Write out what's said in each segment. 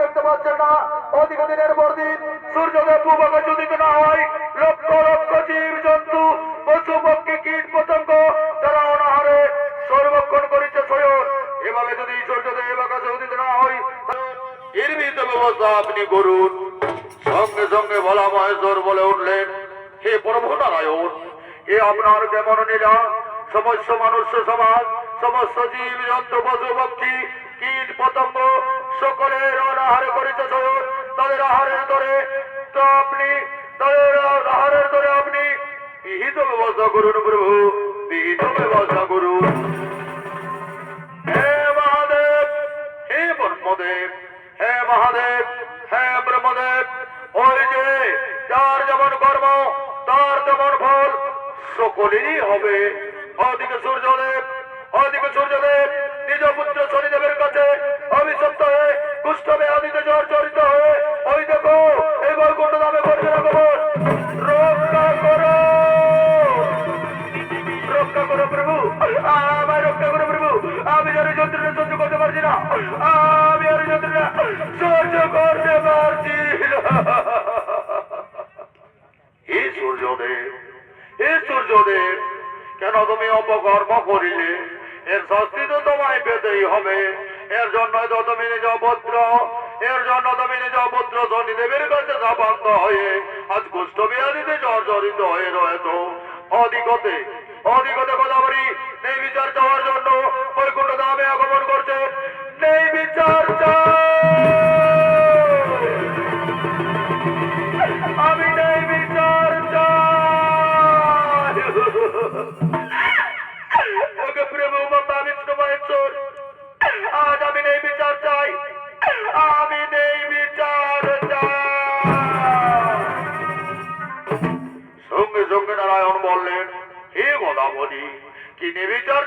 দেখতে পাচ্ছেন না। অধিক দিনের পর দিন সূর্যদেব পূর্বকে যদি না হয়। লক্ষ লক্ষ জীব জন্তু, পশু পক্ষী কীট পতঙ্গ তারা অনাহারে সর্বক্ষণ করিছে স্বয়ং। এভাবে যদি সূর্যদেব আকাশে উদিত না হয় বিহিত ব্যবস্থা আপনি করুন। সঙ্গে সঙ্গে ভোলা মহেশ্বর বলে উঠলেন, হে প্রভু নারায়ণ এ আপনার কেমন নীলা সমস্ত মানুষ সমাজ, সমস্ত জীব জন্তু, পশু পক্ষী কীট পতঙ্গ সকলের অনাহারে করিতে তাদের আহারের ধরে তো আপনি, তাদের আহারের ধরে আপনি বিহিত ব্যবস্থা করুন প্রভু বিহিত ব্যবস্থা করুন। হে মহাদেব, হে ব্রহ্মদেব হে যে যার যেমন কর্ম, তার তেমন ফল হবে। ওদিকে সূর্যদেব ওদিকে সূর্যদেব, নিজ পুত্র শনিদেবের কাছে ব্যাধিতে জ্বর জড়িত হয়ে, ওই দেখো, এই বৈকুণ্ঠ নামে করছে রকম রক্ষা করো। রক্ষা করো প্রভু। আমায় রক্ষা করো প্রভু। আমি আর যন্ত্রণা সহ্য করতে পারছি না। আমি আর যন্ত্রণা সহ্য করতে পারছি না। হে সূর্যদেব হে সূর্যদেব, কেন তুমি অপকর্ম করিলে? এর শাস্তি তো তোমায় পেতেই হবে। এর জন্য তুমি নিজ পুত্র। এর জন্য তুমি নিজ পুত্র শনিদেবের কাছে সাপান্ত হয়ে আজ কুষ্ঠ বিহারিতে জর্জরিত হয়ে রয়েছ। অধিকতে অধিকতে কথা বলি এই বিচার চাওয়ার জন্য বৈকুণ্ঠ দামে আগমন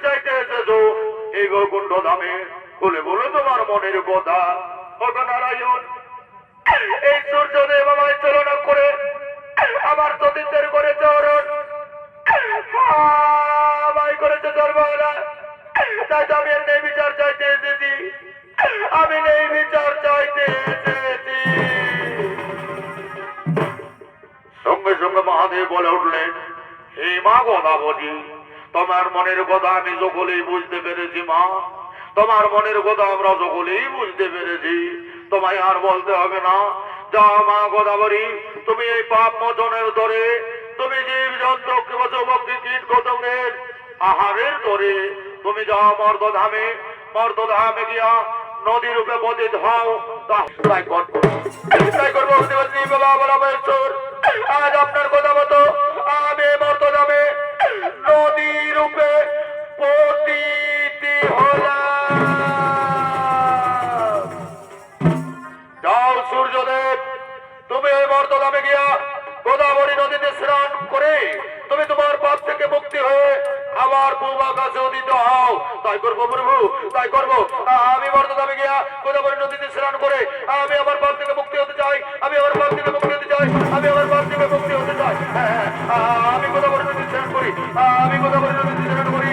চাইতে এসেছ? এই গোকুণ্ড ধামে। বলে, বলো তোমার মনের কথা। নারায়ণ এই সূর্যদেব আমায় চালনা করে আমার সতীর্থের করে চরণ। আমায় করেছে সর্ববেলা তাই তো আমি নেই বিচার চাইতে এসেছি। আমি নেই বিচার চাইতে এসেছি। সঙ্গে সঙ্গে মহাদেব বলে উঠলেন, হে মা গোদাবতী তোমার মনের কথা আমি সকলেই বুঝতে পেরেছি, মা। তোমার মনের কথা আমরা সকলেই বুঝতে পেরেছি। তোমায় আর বলতে হবে না। যা মা গোদাবরী, তুমি এই পাপ মোচনের ধরে তুমি জীব জন্তু কীট আহারের ধরে তুমি যাও মর্দধামে। মর্দধামে গিয়া নদী রূপে পতিত হও। তাই করব তাই করব বাবা, বলা আজ আপনার কথা মতো আমি যাবে হয়ে তাই করব প্রভু তাই করব। আমি মর্তদামে গিয়া গোদাবরী নদীতে স্নান করে আমি আমার পাপ থেকে মুক্তি হতে চাই আমি আমার পাপ থেকে মুক্তি হতে চাই আমি আমার পাপ থেকে মুক্তি হতে চাই। হ্যাঁ, হ্যাঁ, আমি আমি স্নান করি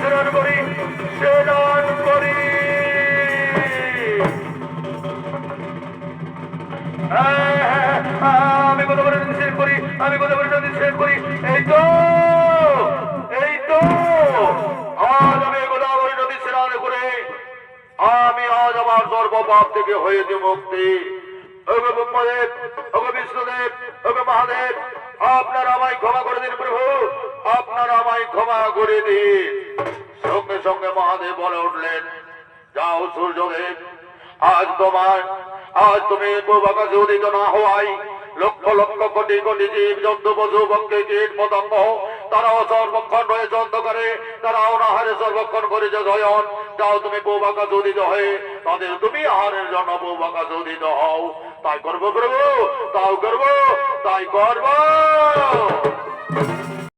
স্নান করি স্নান করি আমি কথা বলে নিষেধ করি আমি কথা বলে নিষেধ করি এই তো এই তো আজ আমি গোদাবরী নদী স্নান করে আমি আজ আমার সর্বপাপ থেকে হয়েছে মুক্তি ওগো ব্রহ্মদেব ওগো বিষ্ণুদেব ওগো মহাদেব আপনারা আমায় ক্ষমা করে দিন প্রভু আপনারা আমায় ক্ষমা করে দিন। সঙ্গে সঙ্গে মহাদেব বলে উঠলেন, যাও সূর্যদেব, আজ তোমার আজ তুমি উদিত না হওয়াই লক্ষ লক্ষ কোটি কোটি জীব জন্তু পশু পক্ষী কীট পতঙ্গ তারাও সর্বক্ষণ রয়েছে অন্ধকারে, তারা অনাহারে সর্বক্ষণ করেছে জয়ন যাও তুমি পূর্বাকাশে উদিত হয়ে, তাদের তুমি আহারের জন্য পূর্বাকাশে উদিত হও। তাই করব করব, তাও করব, তাই করব।